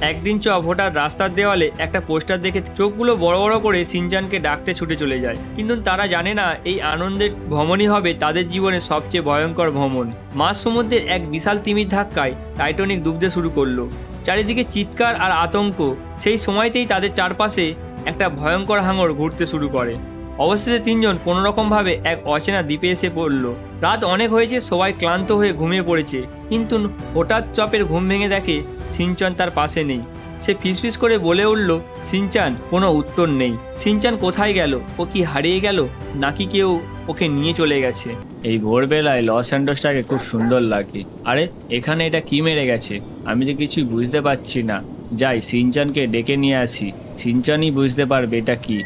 একদিন চপ হঠাৎ রাস্তার দেওয়ালে একটা পোস্টার দেখে চোখগুলো বড় বড় করে সিনচানকে ডাকতে ছুটে চলে যায়। কিন্তু তারা জানে না, এই আনন্দের ভ্রমণই হবে তাদের জীবনের সবচেয়ে ভয়ঙ্কর ভ্রমণ। মাঝ সমুদ্রের এক বিশাল তিমির ধাক্কায় টাইটনিক ডুবতে শুরু করল। চারিদিকে চিৎকার আর আতঙ্ক। সেই সময়তেই তাদের চারপাশে একটা ভয়ঙ্কর হাঙর ঘুরতে শুরু করে। অবশেষে তিনজন কোনোরকমভাবে এক অচেনা দ্বীপে এসে পড়ল। রাত অনেক হয়েছে, সবাই ক্লান্ত হয়ে ঘুমিয়ে পড়েছে। কিন্তু হঠাৎ চপের ঘুম ভেঙে দেখে সিনচন তার পাশে নেই। সে ফিসফিস করে বলে উঠল, সিনচান, কোনো উত্তর নেই। সিনচান কোথায় গেল? ও কি হারিয়ে গেল? নাকি কেউ ওকে নিয়ে চলে গেছে? এই ভোরবেলায় লস অ্যান্ডোসটাকে খুব সুন্দর লাগে। আরে, এখানে এটা কি মেরে গেছে? আমি যে কিছুই বুঝতে পারছি না। যাই, সিনচানকে ডেকে নিয়ে আসি। সিনচানই বুঝতে পারবে এটা কি।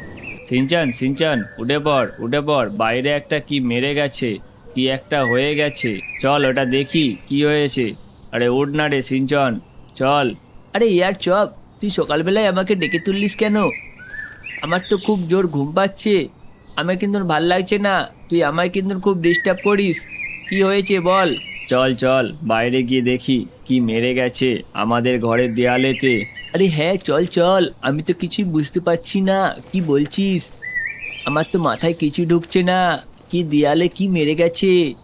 সিনচান সিনচান উঠে পড় উঠে পড় বাইরে একটা কি মেরে গেছে কি একটা হয়ে গেছে চল ওটা দেখি কি হয়েছে। আরে উঠ না রে সিনচন চল। আরে ইয়ার চপ তুই সকালবেলায় আমাকে ডেকে তুললিস কেন? আমার তো খুব জোর ঘুম পাচ্ছে। আমার কিন্তু ভালো লাগছে না। তুই আমায় কিন্তু খুব ডিস্টার্ব করিস। কি হয়েছে বল? চল চল বাইরে গিয়ে দেখি কি মেরে গেছে আমাদের ঘরের দেয়ালেতে। আরে হ্যাঁ চল চল। আমি তো কিছুই বুঝতে পারছি না। কি বলছিস? আমার তো মাথায় কিছু ঢুকছে না। কি দেয়ালে কি মেরে গেছে?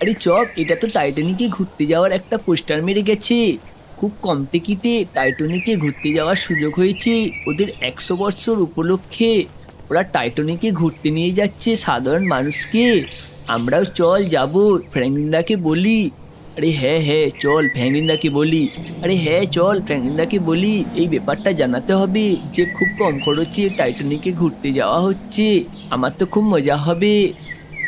আরে চপ, এটা তো টাইটানিকে ঘুরতে যাওয়ার একটা পোস্টার মেরে গেছে। খুব কম টিকিটে টাইটানিকে ঘুরতে যাওয়ার সুযোগ হয়েছে। ওদের একশো বছর উপলক্ষে ওরা টাইটানিকে ঘুরতে নিয়ে যাচ্ছে সাধারণ মানুষকে। আমরাও চল যাব, ফ্র্যাঙ্কলিনদাকে বলি। আরে হ্যাঁ হ্যাঁ চল ফ্র্যাঙ্কলিনদাকে বলি। আরে হ্যাঁ চল ফ্র্যাঙ্কলিনদাকে বলি, এই ব্যাপারটা জানাতে হবে যে খুব কম খরচে টাইটানিকে ঘুরতে যাওয়া হচ্ছে। আমার তো খুব মজা হবে।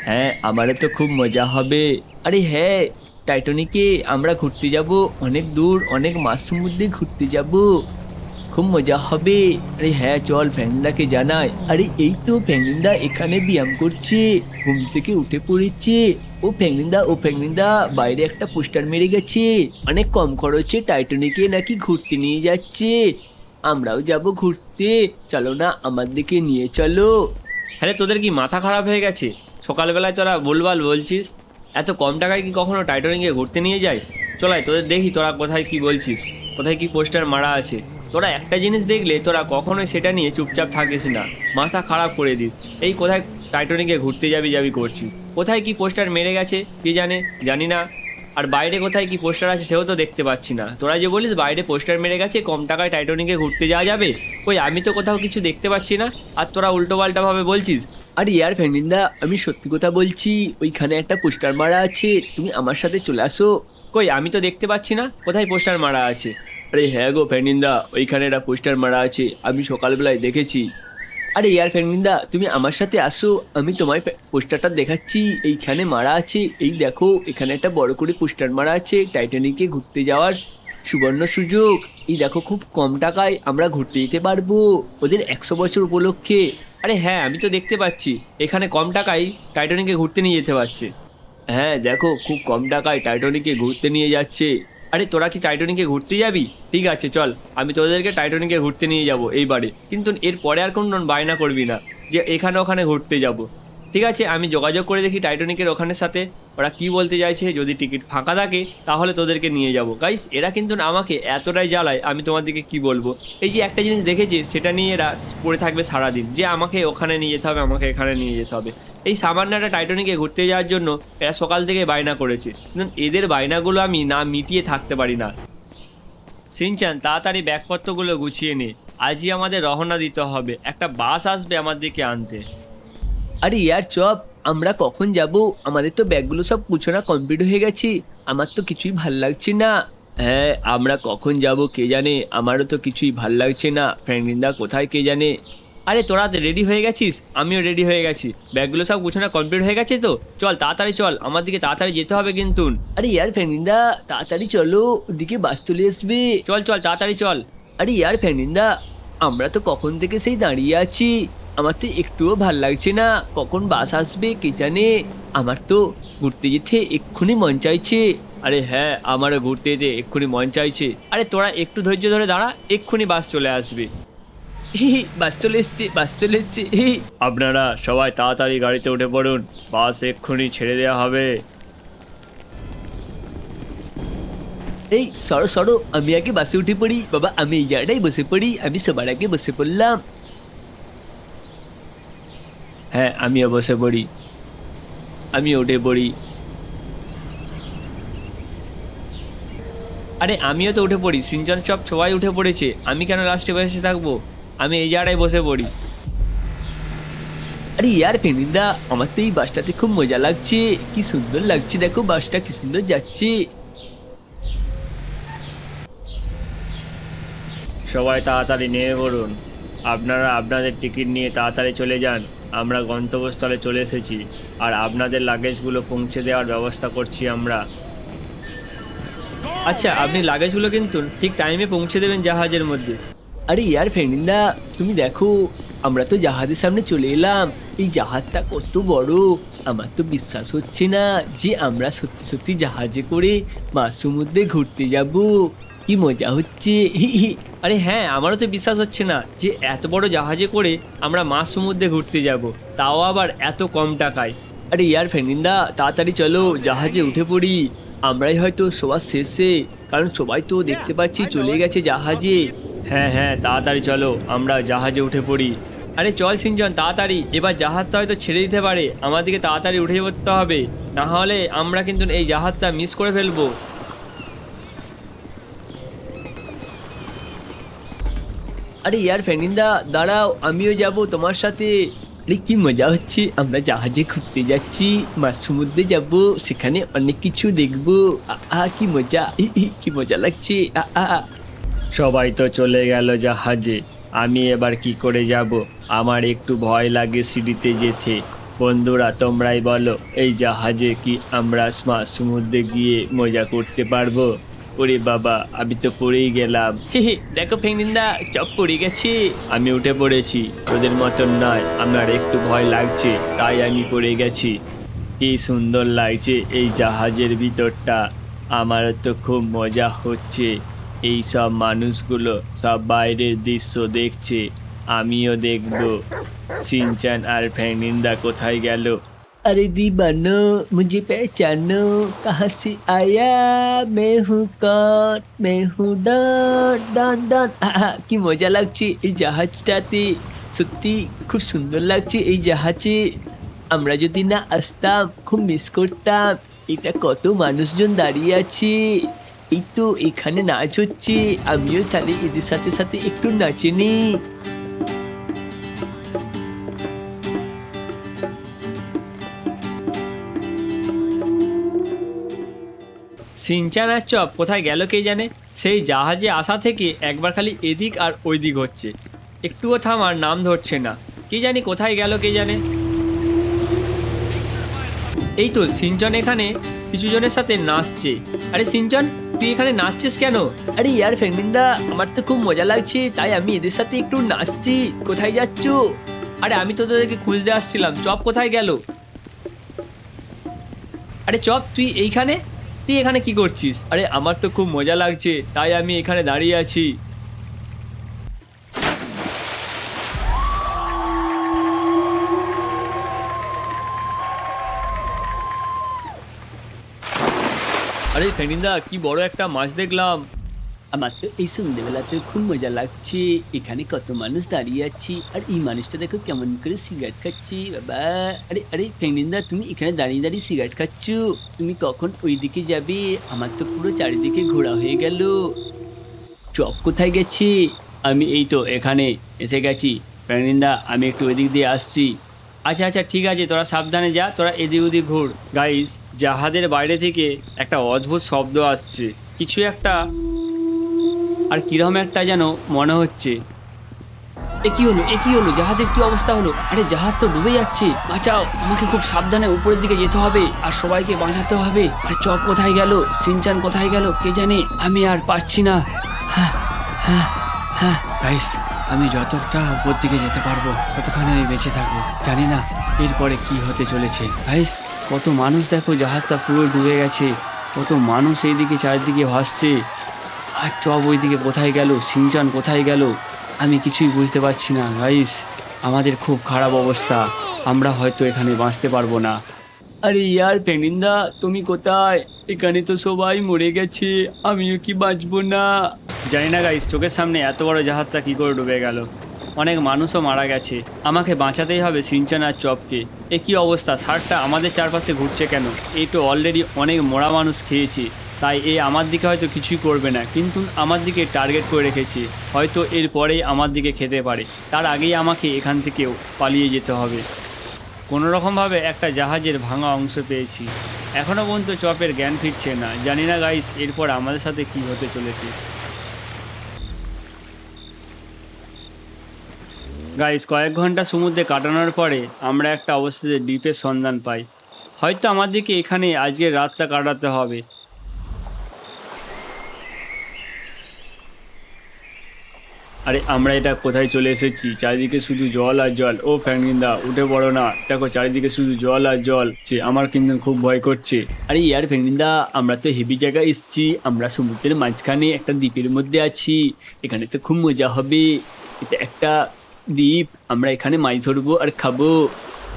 হ্যাঁ আমারও তো খুব মজা হবে। আরে হ্যাঁ টাইটানিকে আমরা ঘুরতে যাব, অনেক দূর, অনেক মাস সমুদ্রে ঘুরতে যাব। খুব মজা হবে। আরে হ্যাঁ চল ফ্যান্ডাকে জানাই। আরে এই তো ফ্যাংলিন্দা এখানে ব্যায়াম করছে, ঘুম থেকে উঠে পড়েছে। ও ফ্যাংলিন্দা ও ফ্যাংলিন্দা বাইরে একটা পোস্টার মেরে গেছে। অনেক কম খরচে টাইটানিকে নাকি ঘুরতে নিয়ে যাচ্ছে। আমরাও যাব ঘুরতে। চলো না, আমার দিকে নিয়ে চলো। আরে, তোদের কি মাথা খারাপ হয়ে গেছে? সকালবেলায় তোরা বলবাল বলছিস। এত কম টাকায় কি কখনো টাইটানিকে ঘুরতে নিয়ে যায় চলাই তোদের দেখি তোরা কোথায় কি বলছিস, কোথায় কি পোস্টার মারা আছে। তোরা একটা জিনিস দেখলে তোরা কখনোই সেটা নিয়ে চুপচাপ থাকিস না। মাথা খারাপ করে দিস। এই কোথায় টাইটানিকে ঘুরতে যাবি যাবি করছিস? কোথায় কি পোস্টার মেরে গেছে কে জানে জানি না। আর বাইরে কোথায় কি পোস্টার আছে সেও তো দেখতে পাচ্ছি না। তোরা যে বলিস বাইরে পোস্টার মেরে গেছে কম টাকায় টাইটনিকে ঘুরতে যাওয়া যাবে? ওই আমি তো কোথাও কিছু দেখতে পাচ্ছি না। আর তোরা উল্টো পাল্টাভাবে বলছিস? আর ইয়ার ফ্যান্ডিন্দা আমি সত্যি কথা বলছি ওইখানে একটা পোস্টার মারা আছে তুমি আমার সাথে চলে আসো। কই আমি তো দেখতে পাচ্ছি না? কোথায় পোস্টার মারা আছে? আরে হ্যাঁ গো ফ্যান্ডিন্দা ওইখানে একটা পোস্টার মারা আছে আমি সকালবেলায় দেখেছি। আরে ইয়ার ফ্যান্ডিন্দা তুমি আমার সাথে আসো, আমি তোমায় পোস্টারটা দেখাচ্ছি, এইখানে মারা আছে, এই দেখো, এখানে একটা বড় করে পোস্টার মারা আছে, টাইটানিকে ঘুরতে যাওয়ার সুবর্ণ সুযোগ। এই দেখো খুব কম টাকায় আমরা ঘুরতে যেতে পারব, ওদের একশো বছর উপলক্ষে। আরে হ্যাঁ আমি তো দেখতে পাচ্ছি, এখানে কম টাকায় টাইটানিকে ঘুরতে নিয়ে যেতে পারছে। হ্যাঁ দেখো, খুব কম টাকায় টাইটানিকে ঘুরতে নিয়ে যাচ্ছে। আরে, তোরা কি টাইটনিকে ঘুরতে যাবি? ঠিক আছে, চল। আমি তোদেরকে টাইটনিকে ঘুরতে নিয়ে যাব এইবারে। কিন্তু এরপরে আর কোনো বায়না করবি না যে এখানে ওখানে ঘুরতে যাব। ঠিক আছে, আমি যোগাযোগ করে দেখি টাইটনিকের ওখানের সাথে। ওরা কি বলতে চাইছে? যদি টিকিট ফাঁকা থাকে, তাহলে তোদেরকে নিয়ে যাব। গাইস এরা কিন্তু আমাকে এতটাই জ্বালায়, আমি তোমাদেরকে কি বলব? এই যে একটা জিনিস দেখেছি, সেটা নিয়ে এরা পড়ে থাকবে সারাদিন। যে আমাকে ওখানে নিয়ে যেতে হবে, আমাকে এখানে নিয়ে যেতে হবে। এই সামান্য একটা টাইটানিকে ঘুরতে যাওয়ার জন্য এরা সকাল থেকে বায়না করেছে। এদের বায়নাগুলো আমি না মিটিয়ে থাকতে পারি না। সিনচান, তাড়াতাড়ি ব্যাগপত্রগুলো গুছিয়ে নে। আজই আমাদের রওনা দিতে হবে। একটা বাস আসবে আমার দিকে আনতে। আরে ইয়ার চপ, আমরা কখন যাব? আমাদের তো ব্যাগগুলো সব গুছানো কমপ্লিট হয়ে গেছে। আমার তো কিছুই ভালো লাগছে না। হ্যাঁ আমরা কখন যাব কে জানে? আমারও তো কিছুই ভালো লাগছে না। ফ্র্যাঙ্কলিনদা কোথায় কে জানে? আরে, তোরা তো রেডি হয়ে গেছিস? আমিও রেডি হয়ে গেছি। ব্যাগগুলো সব গুছানো কমপ্লিট হয়ে গেছে তো? চল, তাড়াতাড়ি চল। আমার দিকে তাড়াতাড়ি যেতে হবে কিন্তু। আরে ইয়ার ফ্র্যাঙ্কলিনদা তাড়াতাড়ি চলো। ওদিকে বাস চলে আসবে। চল চল, তাড়াতাড়ি চল। আরে ইয়ার ফ্র্যাঙ্কলিনদা আমরা তো কখন থেকে সেই দাঁড়িয়ে আছি? আমার তো একটুও ভালো লাগছে না। কখন বাস আসবে কে জানে? আমার তো ঘুরতে যেতে এক্ষুনি মন চাইছে। আরে হ্যাঁ আমারও ঘুরতে যেতে এক্ষুনি মন চাইছে। আরে তোরা একটু ধৈর্য ধরে দাঁড়া এক্ষুনি বাস চলে আসবে। বাস চলে এসছে বাস চলে এসছে। আপনারা সবাই তাড়াতাড়ি গাড়িতে উঠে পড়ুন বাস এক্ষুনি ছেড়ে দেওয়া হবে। এই সরো সরো আমি আগে বাসে উঠে পড়ি। বাবা আমি এই জায়গাটাই বসে পড়ি আমি সবার আগে বসে পড়লাম। হ্যাঁ আমিও বসে পড়ি। আমি উঠে পড়ি। আরে, আমিও তো উঠে পড়ি। সিনচান সব সবাই উঠে পড়েছে। আমি কেন লাস্টে বসে থাকব? আমি এই জায়গায় বসে পড়ি। আরে, ইয়ার ফেনিদা আমার তো এই বাসটাতে খুব মজা লাগছে। কি সুন্দর লাগছে। দেখো, বাসটা কি সুন্দর যাচ্ছে। সবাই তাড়াতাড়ি নেমে পড়ুন। আপনারা আপনাদের টিকিট নিয়ে তাড়াতাড়ি চলে যান। আমরা গন্তব্যস্থলে চলে এসেছি আর আপনাদের লাগেজগুলো পৌঁছে দেওয়ার ব্যবস্থা করছি আমরা। আচ্ছা আপনি লাগেজগুলো কিন্তু ঠিক টাইমে পৌঁছে দেবেন জাহাজের মধ্যে। আরে ইয়ার ফেনিদা তুমি দেখো আমরা তো জাহাজের সামনে চলে এলাম। এই জাহাজটা কত বড়। আমার তো বিশ্বাস হচ্ছে না যে আমরা সত্যি সত্যি জাহাজে করে মাছ সমুদ্রে ঘুরতে যাব। কি মজা হচ্ছে? আরে হ্যাঁ আমারও তো বিশ্বাস হচ্ছে না যে এত বড় জাহাজে করে আমরা মাছ সমুদ্রে ঘুরতে যাব। তাও আবার এত কম টাকায়। আরে ইয়ার ফেনিন্দা, তাড়াতাড়ি চলো, জাহাজে উঠে পড়ি। আমরাই হয়তো সবার শেষে, কারণ সবাই তো দেখতে পাচ্ছি চলে গেছে জাহাজে। হ্যাঁ হ্যাঁ তাড়াতাড়ি চলো, আমরা জাহাজে উঠে পড়ি। আরে চল সিনজন, তাড়াতাড়ি, এবার জাহাজটা হয়তো ছেড়ে দিতে পারে। আমাদেরকে তাড়াতাড়ি উঠে পড়তে হবে। না হলে আমরা কিন্তু এই জাহাজটা মিস করে ফেলব। আরে ইয়ার ফেনিন্দা দাঁড়াও, আমিও যাব, তোমার সাথে। আরে কি মজা হচ্ছে, আমরা জাহাজে ঘুরতে যাচ্ছি, মাছ সমুদ্রে যাব, সেখানে অনেক কিছু দেখব। আহা কি মজা কি মজা লাগছে আহা সবাই তো চলে গেল জাহাজে, আমি এবার কি করে যাব? আমার একটু ভয় লাগে সিঁড়িতে যেতে। বন্ধুরা, তোমরাই বলো, এই জাহাজে কি আমরা সমুদ্রে গিয়ে মজা করতে পারব? ওরে বাবা আমি তো পড়েই গেলাম। দেখো ফেনিন্দা চপ পড়ে গেছি। আমি উঠে পড়েছি ওদের মতন নয় আমার একটু ভয় লাগছে তাই আমি পড়ে গেছি। কি সুন্দর লাগছে এই জাহাজের ভিতরটা আমার তো খুব মজা হচ্ছে। এই সব মানুষগুলো সব বাইরের দৃশ্য দেখছে আমিও দেখব। সিনচান আর ফ্যানিন্দা কোথায় গেল? अरे दीवानो मुझे पहचानो कहाँ से आया मैं हूँ कौन मैं हूँ डन डन डन আহা, কি মজা লাগছে এই জাহাজটাতে সত্যি খুব সুন্দর লাগছে এই জাহাজে আমরা যদি না আসতাম খুব মিস করতাম এটা কত মানুষজন দাঁড়িয়ে আছে এই তো এখানে নাচ হচ্ছে আমিও তাহলে এদের সাথে সাথে একটু নাচে নিই সিনচান আর চপ কোথায় গেল কে জানে? সেই জাহাজে আসা থেকে একবার খালি এদিক আর ওই দিক হচ্ছে। একটুও থামার নাম ধরছে না। কে জানি কোথায় গেল কে জানে? এই তো সিনচন এখানে কিছু জনের সাথে নাচছে। আরে সিনচন তুই এখানে নাচছিস কেন? আরে ইয়ার ফ্রেন্ডিন্দা আমার তো খুব মজা লাগছে তাই আমি এদের সাথে একটু নাচছি। কোথায় যাচ্ছ? আরে আমি তো তোদেরকে খুঁজতে আসছিলাম। চপ কোথায় গেল? আরে চপ তুই এইখানে? তুই এখানে কি করছিস? আরে, আমার তো খুব মজা লাগছে, তাই আমি এখানে দাঁড়িয়ে আছি। আরে, ফেনিন্দা, কি বড় একটা মাছ দেখলাম। আমার তো এই সন্ধ্যেবেলাতে খুব মজা লাগছে। এখানে কত মানুষ দাঁড়িয়ে আছি। আর এই মানুষটা দেখো কেমন করে সিগারেট খাচ্ছে, বাবা। আরে আরে ফ্রেন্ডিন্দা তুমি এখানে দাঁড়িয়ে দাঁড়িয়ে সিগারেট খাচ্ছ? তুমি কখন ওই দিকে যাবে? আমার তো পুরো চারিদিকে ঘোরা হয়ে গেল। চপ কোথায় গেছি? আমি এই তো এখানে এসে গেছি। ফ্রেন্ডিন্দা আমি একটু ওই দিক দিয়ে আসছি। আচ্ছা আচ্ছা ঠিক আছে, তোরা সাবধানে যা, তোরা এদিক ওদিক ঘুর। গাইস জাহাজের বাইরে থেকে একটা অদ্ভুত শব্দ আসছে। কিছু একটা আর কীরকম একটা যেন মনে হচ্ছে। এ কি হলো? এ কি হলো? জাহাজের কি অবস্থা হলো? আরে জাহাজ তো ডুবে যাচ্ছে। বাঁচাও। আমাকে খুব সাবধানে উপরের দিকে যেতে হবে আর সবাইকে বাঁচাতে হবে। আর চপ কোথায় গেল? সিনচান কোথায় গেল? কে জানে? আমি আর পারছি না। হ্যাঁ হ্যাঁ হ্যাঁ। আমি যতটা উপর দিকে যেতে পারব ততক্ষণে আমি বেঁচে থাকব। জানি না এরপরে কি হতে চলেছে। গাইস কত মানুষ দেখো জাহাজটা পুরো ডুবে গেছে। কত মানুষ এইদিকে চারিদিকে ভাসছে। আর চব ওইদিকে কোথায় গেল? সিনচান কোথায় গেল? আমি কিছুই বুঝতে পারছি না গাইস আমাদের খুব খারাপ অবস্থা। আমরা হয়তো এখানে বাঁচতে পারব না। আরে ইয়ার পেনিন্দা, তুমি কোথায়? এখানে তো সবাই মরে গেছে। আমিও কি বাঁচবো না? জানি না গাইস চোখের সামনে এত বড় জাহাজটা কী করে ডুবে গেল। অনেক মানুষও মারা গেছে। আমাকে বাঁচাতেই হবে সিনচান আর চপকে এ কী অবস্থা? সারটা আমাদের চারপাশে ঘুরছে কেন? এই তো অলরেডি অনেক মরা মানুষ খেয়েছে। তাই এ আমার দিকে হয়তো কিছুই করবে না। কিন্তু আমার দিকে টার্গেট করে রেখেছে। হয়তো এরপরেই আমার দিকে খেতে পারে। তার আগেই আমাকে এখান থেকেও পালিয়ে যেতে হবে। কোনো রকমভাবে একটা জাহাজের ভাঙা অংশ পেয়েছি। এখনও পর্যন্ত চপের জ্ঞান ফিরছে না। জানি না গাইস এরপর আমাদের সাথে কি হতে চলেছে। গাইস কয়েক ঘণ্টা সমুদ্রে কাটানোর পরে আমরা একটা অবস্থিত দ্বীপের সন্ধান পাই। হয়তো আমাদেরকে এখানে আজকে রাতটা কাটাতে হবে। আরে, আমরা এটা কোথায় চলে এসেছি? চারিদিকে শুধু জল আর জল। ও ফ্যানগিন্দা উঠে পড়ো না। দেখো, চারিদিকে শুধু জল আর জল। যে আমার কিন্তু খুব ভয় করছে। আরে, ইয়ার ফেনিন্দা আমরা তো হেভি জায়গায় এসেছি। আমরা সমুদ্রের মাঝখানে একটা দ্বীপের মধ্যে আছি। এখানে তো খুব মজা হবে। এটা একটা দ্বীপ। আমরা এখানে মাছ ধরবো আর খাব।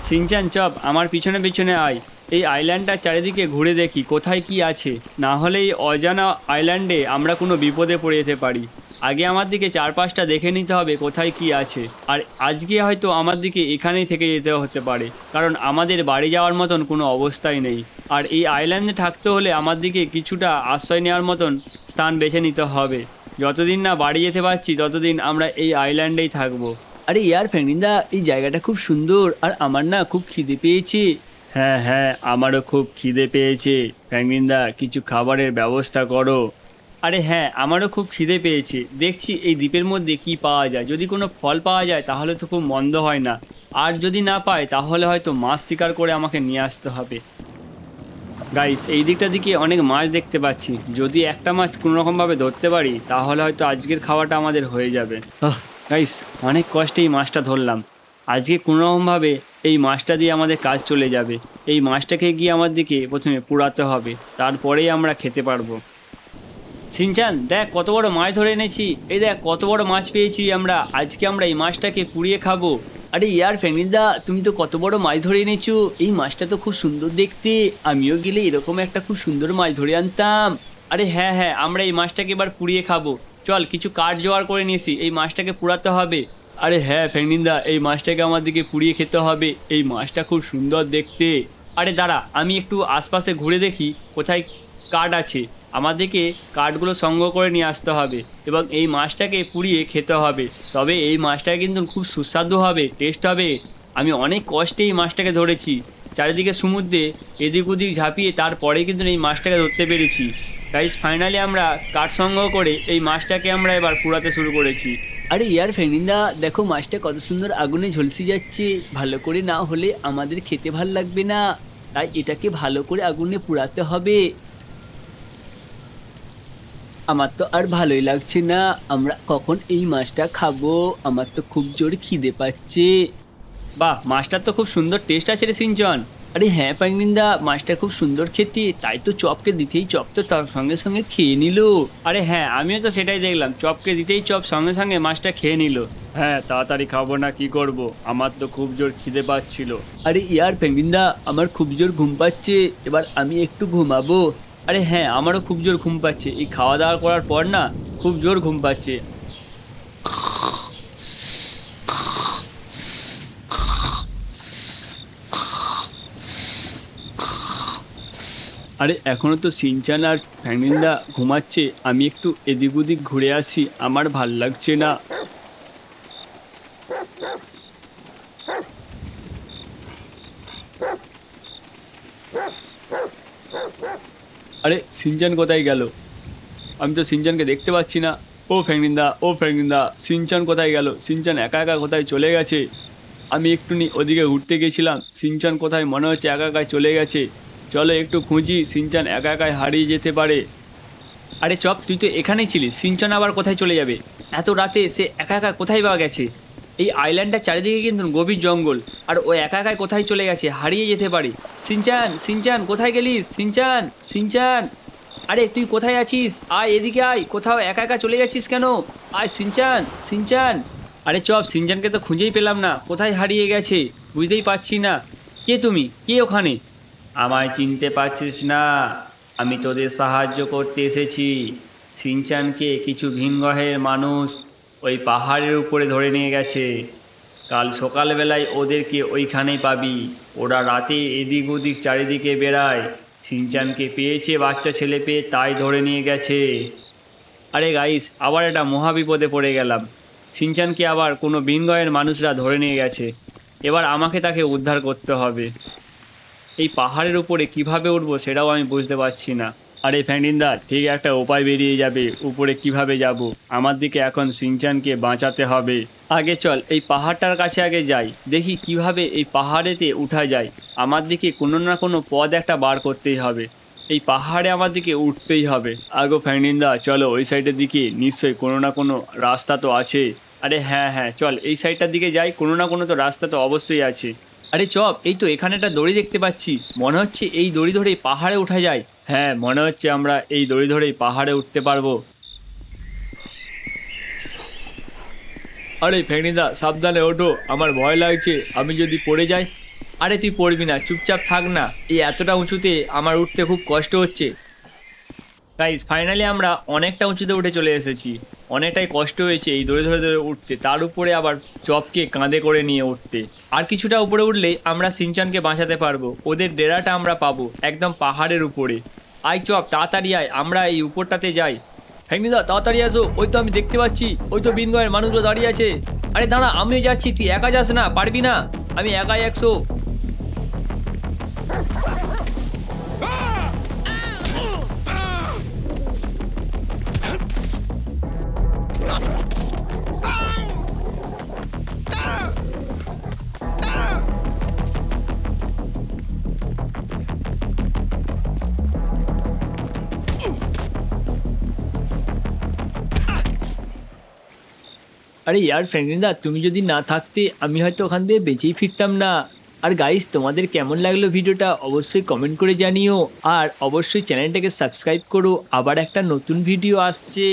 সিনচান, চপ, আমার পিছনে পিছনে আয়। এই আইল্যান্ডটার চারিদিকে ঘুরে দেখি, কোথায় কি আছে? না হলে এই অজানা আইল্যান্ডে আমরা কোনো বিপদে পড়ে যেতে পারি। আগে আমার দিকে চারপাশটা দেখে নিতে হবে কোথায় কি আছে। আর আজকে হয়তো আমার দিকে এখানেই থেকে যেতে হতে পারে কারণ আমাদের বাড়ি যাওয়ার মতন কোনো অবস্থাই নেই। আর এই আইল্যান্ডে থাকতে হলে আমার দিকে কিছুটা আশ্রয় নেওয়ার মতন স্থান বেছে নিতে হবে। যতদিন না বাড়ি যেতে পারছি ততদিন আমরা এই আইল্যান্ডেই থাকব। আরে ইয়ার ফেনিন্দা এই জায়গাটা খুব সুন্দর আর আমার না খুব খিদে পেয়েছে। হ্যাঁ হ্যাঁ আমারও খুব খিদে পেয়েছে। ফ্র্যাঙ্কলিনদা কিছু খাবারের ব্যবস্থা করো। আরে হ্যাঁ আমারও খুব খিদে পেয়েছে। দেখছি এই দ্বীপের মধ্যে কি পাওয়া যায়। যদি কোনো ফল পাওয়া যায়, তাহলে তো খুব মন্দ হয় না। আর যদি না পায়, তাহলে হয়তো মাছ শিকার করে আমাকে নিয়ে আসতে হবে। গাইস এই দিকটা দিকে অনেক মাছ দেখতে পাচ্ছি। যদি একটা মাছ কোনো রকমভাবে ধরতে পারি, তাহলে হয়তো আজকের খাওয়াটা আমাদের হয়ে যাবে। গাইস অনেক কষ্টে এই মাছটা ধরলাম। আজকে কোনো রকমভাবে এই মাছটা দিয়ে আমাদের কাজ চলে যাবে। এই মাছটাকে গিয়ে আমার দিকে প্রথমে পুড়াতে হবে। তারপরেই আমরা খেতে পারব। সিনচান, দেখ কত বড় মাছ ধরে এনেছি। এই দেখ কত বড় মাছ পেয়েছি আমরা। আজকে আমরা এই মাছটাকে পুড়িয়ে খাব। আরে ইয়ার ফেনিন্দা তুমি তো কত বড় মাছ ধরে এনেছো। এই মাছটা তো খুব সুন্দর দেখতে। আমিও গেলে এরকম একটা খুব সুন্দর মাছ ধরে আনতাম। আরে হ্যাঁ হ্যাঁ আমরা এই মাছটাকে এবার পুড়িয়ে খাব। চল, কিছু কাঠ জোগাড় করে নিয়েছি। এই মাছটাকে পুড়াতে হবে। আরে হ্যাঁ ফ্যাংনিন্দা এই মাছটাকে আমার দিকে পুড়িয়ে খেতে হবে। এই মাছটা খুব সুন্দর দেখতে। আরে দাঁড়া, আমি একটু আশপাশে ঘুরে দেখি কোথায় কাঠ আছে। আমাদেরকে কাঠগুলো সংগ্রহ করে নিয়ে আসতে হবে এবং এই মাছটাকে পুড়িয়ে খেতে হবে। তবে এই মাছটা কিন্তু খুব সুস্বাদু হবে টেস্ট হবে। আমি অনেক কষ্টে এই মাছটাকে ধরেছি। চারিদিকে সমুদ্রে এদিক ওদিক ঝাঁপিয়ে তারপরে কিন্তু এই মাছটাকে ধরতে পেরেছি। তাই ফাইনালি আমরা কাঠ সংগ্রহ করে এই মাছটাকে আমরা এবার পুড়াতে শুরু করেছি। আরে ইয়ার ফেনিন্দা দেখো মাছটা কত সুন্দর আগুনে ঝলসে যাচ্ছে। ভালো করে না হলে আমাদের খেতে ভালো লাগবে না। তাই এটাকে ভালো করে আগুনে পুড়াতে হবে। আমার তো আর ভালোই লাগছে না। আমরা কখন এই মাছটা খাব? আমার তো খুব জোর খিদে পাচ্ছে। বাহ, মাছটার তো খুব সুন্দর টেস্ট আছে রে সিঞ্চন আরে হ্যাঁ পাংনিন্দা মাছটা খুব সুন্দর খেতে। তাই তো চপকে দিতেই চপ তো তার সঙ্গে সঙ্গে খেয়ে নিল। আরে হ্যাঁ আমিও তো সেটাই দেখলাম। চপকে দিতেই চপ সঙ্গে সঙ্গে মাছটা খেয়ে নিল। হ্যাঁ তাড়াতাড়ি খাব না, কি করব? আমার তো খুব জোর খিদে পাচ্ছিল। আরে ইয়ার পেঙ্গিনদা, আমার খুব জোর ঘুম পাচ্ছে। এবার আমি একটু ঘুমাবো। আরে হ্যাঁ আমারও খুব জোর ঘুম পাচ্ছে। এই খাওয়া দাওয়া করার পর না খুব জোর ঘুম পাচ্ছে। আরে এখনও তো সিনচান আর ফ্যাংলিন্দা ঘুমাচ্ছে। আমি একটু এদিক ওদিক ঘুরে আসি, আমার ভালো লাগছে না। আরে সিনচান কোথায় গেল? আমি তো সিনচানকে দেখতে পাচ্ছি না। ও ফ্র্যাঙ্কলিনদা ও ফ্র্যাঙ্কলিনদা সিনচান কোথায় গেল? সিনচান একা একা কোথায় চলে গেছে? আমি একটুনি ওদিকে ঘুরতে গেছিলাম। সিনচান কোথায়? মনে হচ্ছে একা একা চলে গেছে। চলো একটু খুঁজি, সিনচান একা একাই হারিয়ে যেতে পারে। আরে চপ, তুই তো এখানেই ছিলিস। সিনচান আবার কোথায় চলে যাবে? এত রাতে সে একা একা কোথায় পাওয়া গেছে? এই আইল্যান্ডটার চারিদিকে কিন্তু গভীর জঙ্গল। আর ও একা একাই কোথায় চলে গেছে? হারিয়ে যেতে পারে। সিনচান সিনচান, কোথায় গেলিস সিনচান সিনচান। আরে, তুই কোথায় আছিস? আয় এদিকে আয়। কোথাও একা একা চলে যাচ্ছিস কেন? আয়, সিনচান সিনচান। আরে চপ, সিনচানকে তো খুঁজেই পেলাম না। কোথায় হারিয়ে গেছে? বুঝতেই পারছি না। কে তুমি? কে ওখানে? আমায় চিনতে পারছিস না। আমি তোদের সাহায্য করতে এসেছি। সিনচানকে কিছু ভিনগ্রহের মানুষ ওই পাহাড়ের উপরে ধরে নিয়ে গেছে। কাল সকালবেলায় ওদেরকে ওইখানেই পাবি। ওরা রাতে এদিক ওদিক চারিদিকে বেড়ায়। সিনচানকে পেয়েছে, বাচ্চা ছেলে পেয়ে তাই ধরে নিয়ে গেছে। আরে গাইস আবার একটা মহাবিপদে পড়ে গেলাম। সিনচানকে আবার কোনো বিনগয়ের মানুষরা ধরে নিয়ে গেছে। এবার আমাকে তাকে উদ্ধার করতে হবে। এই পাহাড়ের উপরে কীভাবে উঠবো সেটাও আমি বুঝতে পারছি না। আরে ফ্যান্ডিন্দা ঠিক একটা উপায় বেরিয়ে যাবে, উপরে কীভাবে যাব? আমার দিকে এখন সিনচানকে বাঁচাতে হবে। আগে চল, এই পাহাড়টার কাছে আগে যাই। দেখি কীভাবে এই পাহাড়েতে উঠা যায়। আমার দিকে কোনো না কোনো পথ একটা বার করতেই হবে। এই পাহাড়ে আমার দিকে উঠতেই হবে। আগো ফ্যান্ডিন্দা চলো ওই সাইডের দিকে। নিশ্চয়ই কোনো না কোনো রাস্তা তো আছে। আরে হ্যাঁ হ্যাঁ চল, এই সাইডটার দিকে যাই। কোনো না কোনো তো রাস্তা তো অবশ্যই আছে। আরে চপ, এই তো এখানে একটা দড়ি দেখতে পাচ্ছি। মনে হচ্ছে এই দড়ি ধরেই পাহাড়ে ওঠা যায়। হ্যাঁ মনে হচ্ছে আমরা এই দড়ি ধরেই পাহাড়ে উঠতে পারব। আরে ফেনিদা, সাবধানে ওঠো, আমার ভয় লাগছে, আমি যদি পড়ে যাই। আরে তুই পড়বি না, চুপচাপ থাক না, এই এতটা উঁচুতে আমার উঠতে খুব কষ্ট হচ্ছে। গাইজ ফাইনালি আমরা অনেকটা উঁচুতে উঠে চলে এসেছি। অনেকটাই কষ্ট হয়েছে এই ধরে ধরে ধরে উঠতে। তার উপরে আবার চপকে কাঁধে করে নিয়ে উঠতে। আর কিছুটা উপরে উঠলেই আমরা সিনচানকে বাঁচাতে পারব। ওদের ডেরাটা আমরা পাবো একদম পাহাড়ের উপরে। আই চপ, তাড়াতাড়ি আয়, আমরা এই উপরটাতে যাই। হ্যাংনিদা তাড়াতাড়ি আসো। ওই তো আমি দেখতে পাচ্ছি, ওই তো বিনগয়ের মানুষগুলো দাঁড়িয়ে আছে। আরে দাঁড়া, আমিও যাচ্ছি, তুই একা যাস না, পারবি না? আমি একাই একশো। আরে ইয়ার ফ্রেন্ডিন্দা তুমি যদি না থাকতে আমি হয়তো ওখান দিয়ে বেঁচেই ফিরতাম না। আর গাইস তোমাদের কেমন লাগল ভিডিওটা অবশ্যই কমেন্ট করে জানিও। আর অবশ্যই চ্যানেলটাকে সাবস্ক্রাইব করো। আবার একটা নতুন ভিডিও আসছে।